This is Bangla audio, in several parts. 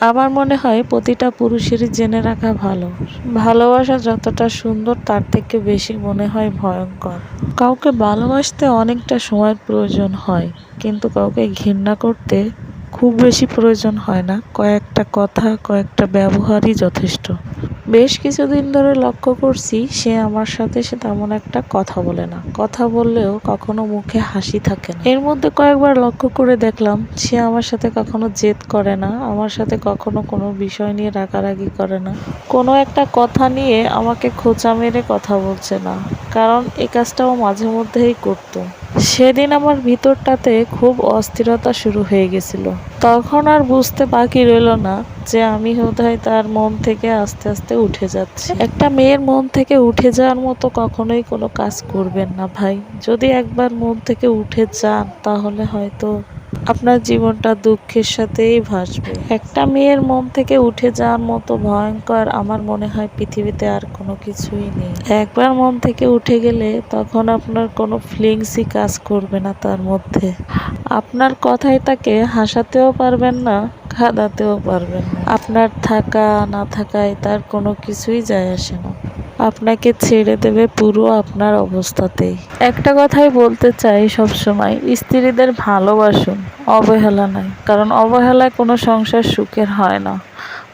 আমার মনে হয় প্রতিটা পুরুষেরই জেনে রাখা ভালো। ভালোবাসা যতটা সুন্দর, তার থেকে বেশি মনে হয় ভয়ঙ্কর। কাউকে ভালোবাসতে অনেকটা সময়ের প্রয়োজন হয়, কিন্তু কাউকে ঘৃণা করতে খুব বেশি প্রয়োজন হয় না। কয়েকটা কথা, কয়েকটা ব্যবহারই যথেষ্ট। বেশ কিছুদিন ধরে লক্ষ্য করছি সে আমার সাথে সে তেমন একটা কথা বলে না। কথা বললেও কখনো মুখে হাসি থাকে না। এর মধ্যে কয়েকবার লক্ষ্য করে দেখলাম, সে আমার সাথে কখনো জেদ করে না, আমার সাথে কখনো কোনো বিষয় নিয়ে রাগারাগি করে না। কোনো একটা কথা নিয়ে আমাকে খোঁচা মেরে কথা বলছে না, কারণ এ কাজটাও মাঝে মধ্যেই করতো। সেদিন আমার ভিতরটাতে খুব অস্থিরতা শুরু হয়ে গেছিল। তখন আর বুঝতে বাকি রইল না যে আমি বোধহয় তার মন থেকে আস্তে আস্তে উঠে যাচ্ছি। একটা মেয়ের মন থেকে উঠে যাওয়ার মতো কখনোই কোনো কাজ করবেন না ভাই। যদি একবার মন থেকে উঠে যান, তাহলে হয়তো আপনার জীবনটা দুঃখের সাথেই ভাসবে। একটা মেয়ের মন থেকে উঠে যাওয়ার মতো ভয়ঙ্কর আমার মনে হয় পৃথিবীতে আর কোনো কিছুই নেই। একবার মন থেকে উঠে গেলে তখন আপনার কোনো ফিলিংসই কাজ করবে না তার মধ্যে। আপনার কথায় তাকে হাসাতেও পারবেন না, খাদাতেও পারবেন না। আপনার থাকা, না থাকায় তার কোনো কিছুই যায় আসে না। আপনাকে ছেড়ে দেবে পুরো আপনার অবস্থাতেই। একটা কথাই বলতে চাই সব সময় স্ত্রীদের ভালোবাসুন, অবহেলা নাই। কারণ অবহেলায় কোনো সংসার সুখের হয় না।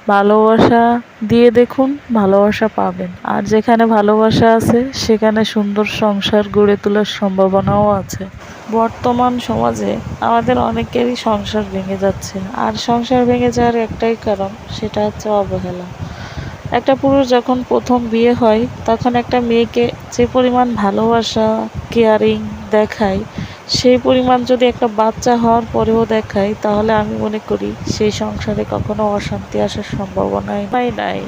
ভালোবাসা দিয়ে দেখুন, ভালোবাসা পাবেন। আর যেখানে ভালোবাসা আছে, সেখানে সুন্দর সংসার গড়ে তোলার সম্ভাবনাও আছে। বর্তমান সমাজে আমাদের অনেকেরই সংসার ভেঙে যাচ্ছে। আর সংসার ভেঙে যাওয়ার একটাই কারণ, সেটা হচ্ছে অবহেলা। একটা পুরুষ যখন প্রথম বিয়ে হয়, তখন একটা মেয়েকে যে পরিমাণ ভালোবাসা কেয়ারিং দেখায়, সেই পরিমাণ যদি একটা বাচ্চা হওয়ার পরেও দেখায়, তাহলে আমি মনে করি সেই সংসারে কখনো অশান্তি আসার সম্ভাবনাই নাই।